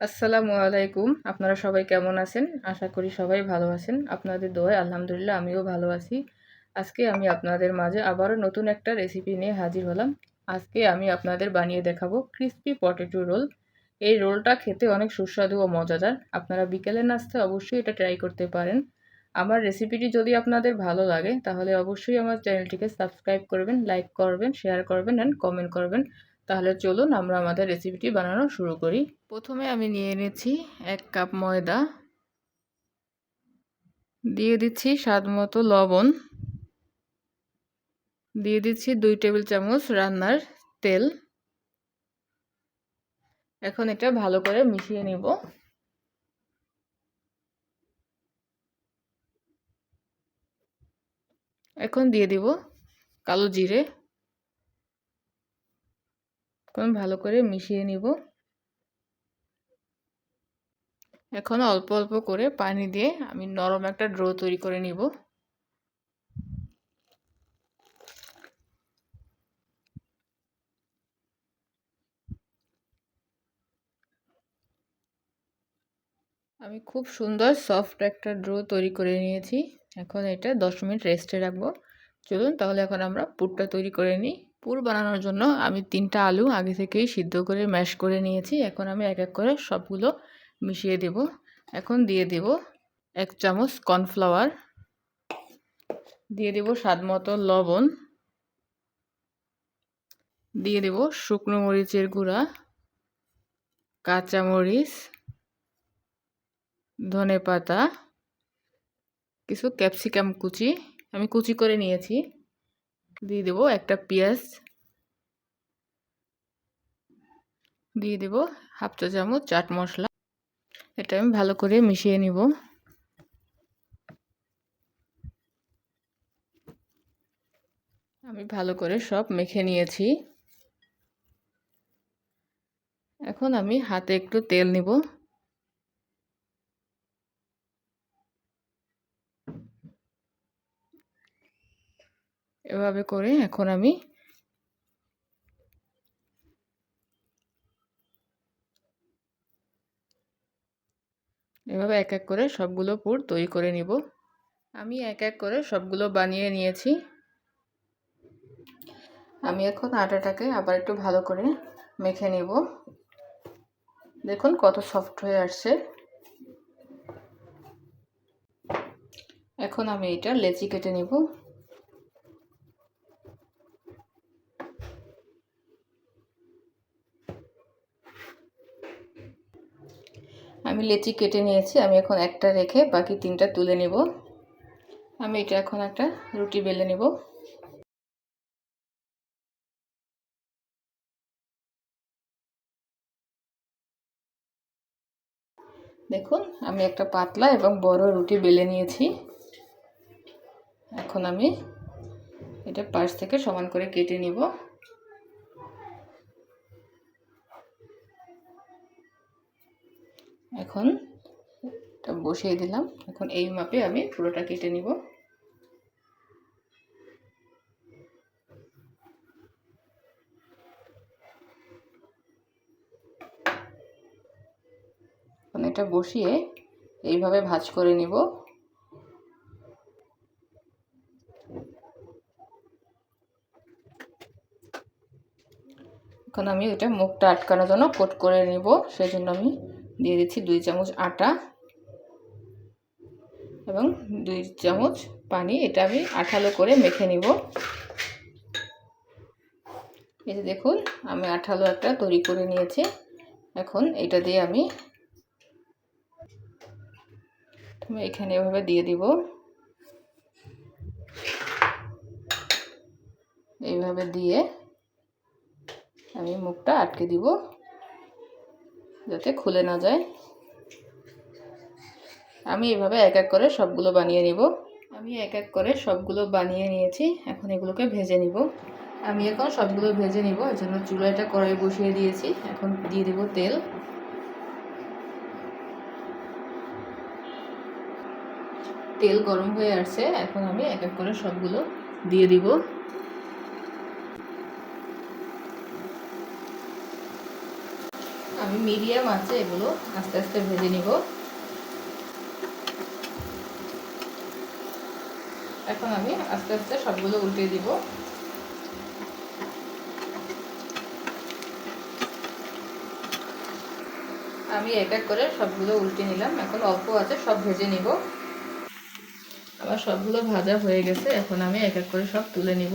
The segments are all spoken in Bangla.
আসসালামু আলাইকুম। আপনারা সবাই কেমন আছেন? আশা করি সবাই ভালো আছেন। আপনাদের দোয়ায় আলহামদুলিল্লাহ আমিও ভালো আছি। আজকে আমি আপনাদের মাঝে আবারও নতুন একটা রেসিপি নিয়ে হাজির হলাম। আজকে আমি আপনাদের বানিয়ে দেখাবো ক্রিস্পি পটেটো রোল এই রোলটা খেতে অনেক সুস্বাদু ও মজাদার। আপনারা বিকেলের নাস্তায় অবশ্যই এটা ট্রাই করতে পারেন। আমার রেসিপিটি যদি আপনাদের ভালো লাগে, তাহলে অবশ্যই আমার চ্যানেলটিকে সাবস্ক্রাইব করবেন লাইক করবেন শেয়ার করবেন অ্যান্ড কমেন্ট করবেন। তাহলে চলুন আমরা আমাদের রেসিপিটি বানানো শুরু করি। প্রথমে আমি নিয়ে এনেছি এক কাপ ময়দা। দিয়ে দিচ্ছি স্বাদ মতো লবণ। দিয়ে দিচ্ছি দুই টেবিল চামচ রান্নার তেল। এখন এটা ভালো করে মিশিয়ে নিব। এখন দিয়ে দিব কালো জিরে। এখন ভালো করে মিশিয়ে নিব। এখন অল্প অল্প করে পানি দিয়ে আমি নরম একটা ড্রো তৈরি করে নিব। আমি খুব সুন্দর সফট একটা ড্রো তৈরি করে নিয়েছি। এখন এটা দশ মিনিট রেস্টে রাখব। চলুন তাহলে এখন আমরা পুরটা তৈরি করে নিই। পুর বানানোর জন্য আমি তিনটা আলু আগে থেকেই সিদ্ধ করে ম্যাশ করে নিয়েছি। এখন আমি এক এক করে সবগুলো মিশিয়ে দেব। এখন দিয়ে দেব এক চামচ কর্নফ্লাওয়ার। দিয়ে দেব স্বাদ মতো লবণ। দিয়ে দেব শুকনো মরিচের গুঁড়া, কাঁচামরিচ ধনে পাতা কিছু ক্যাপসিকাম কুচি। আমি কুচি করে নিয়েছি। দিয়ে দেব একটা পেঁয়াজ। দিয়ে দেব হাফ চা চামচ চাট মশলা। এটা আমি ভালো করে মিশিয়ে নিব। আমি ভালো করে সব মেখে নিয়েছি। এখন আমি হাতে একটু তেল নিব। এভাবে করে এখন আমি এভাবে এক এক করে সবগুলো পুর তৈরি করে নিব। আমি এক এক করে সবগুলো বানিয়ে নিয়েছি। আমি এখন আটাটাকে আবার একটু ভালো করে মেখে নিব। দেখুন কত সফট হয়ে আসছে। এখন আমি এটা লেচি কেটে নিব। আমি লেচি কেটে নিয়েছি, আমি এখন একটা রেখে বাকি তিনটা তুলে নেব। আমি এটা এখন একটা রুটি বেলে নেব। দেখুন, আমি একটা পাতলা এবং বড় রুটি বেলে নিয়েছি। এখন আমি এটা পাশ থেকে সমান করে কেটে নিব। এখন বসিয়ে দিলাম। এখন এই মাপে আমি পুরোটা কেটে নিব। এটা বসিয়ে এইভাবে ভাজ করে নিব। এখন আমি এটা মুখটা আটকানোর জন্য কোট করে নিব সেই জন্য আমি দিয়ে দিচ্ছি দুই চামচ আটা এবং দুই চামচ পানি। এটা আমি আঠালো করে মেখে নিব। এই যে দেখুন, আমি আঠালো একটা তৈরি করে নিয়েছি। এখন এটা দিয়ে আমি এখানে এভাবে দিয়ে দিব। এইভাবে দিয়ে আমি মুখটা আটকে দিব। যাতে খুলে না যায়। আমি এভাবে এক এক করে সবগুলো বানিয়ে নিব। আমি এক এক করে সবগুলো বানিয়ে নিয়েছি। এখন এগুলোকে ভেজে নিব। আমি এখন সবগুলো ভেজে নিব। এর জন্য চুলাটা কড়াই বসিয়ে দিয়েছি। এখন দিয়ে দিব তেল। তেল গরম হয়ে আসছে। এখন আমি এক এক করে সবগুলো দিয়ে দিব। আমি মিডিয়াম আছে, এগুলো আস্তে আস্তে ভেজে নিব। এখন আমি আস্তে আস্তে সবগুলো উল্টে দিব। আমি এক এক করে সবগুলো উল্টে নিলাম, এখন অল্প আছে, সব ভেজে নিব। আমার সবগুলো ভাজা হয়ে গেছে, এখন আমি এক এক করে সব তুলে নিব।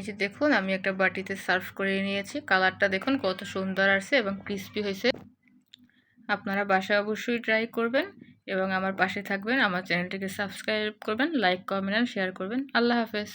এই যে দেখুন, আমি একটা বাটিতে সার্ভ করে নিয়েছি। কালারটা দেখুন কত সুন্দর আসছে এবং ক্রিস্পি হয়েছে। আপনারা বাসায় অবশ্যই ট্রাই করবেন এবং আমার পাশে থাকবেন। আমার চ্যানেলটিকে সাবস্ক্রাইব করবেন, লাইক, কমেন্ট শেয়ার করবেন। আল্লাহ হাফেজ।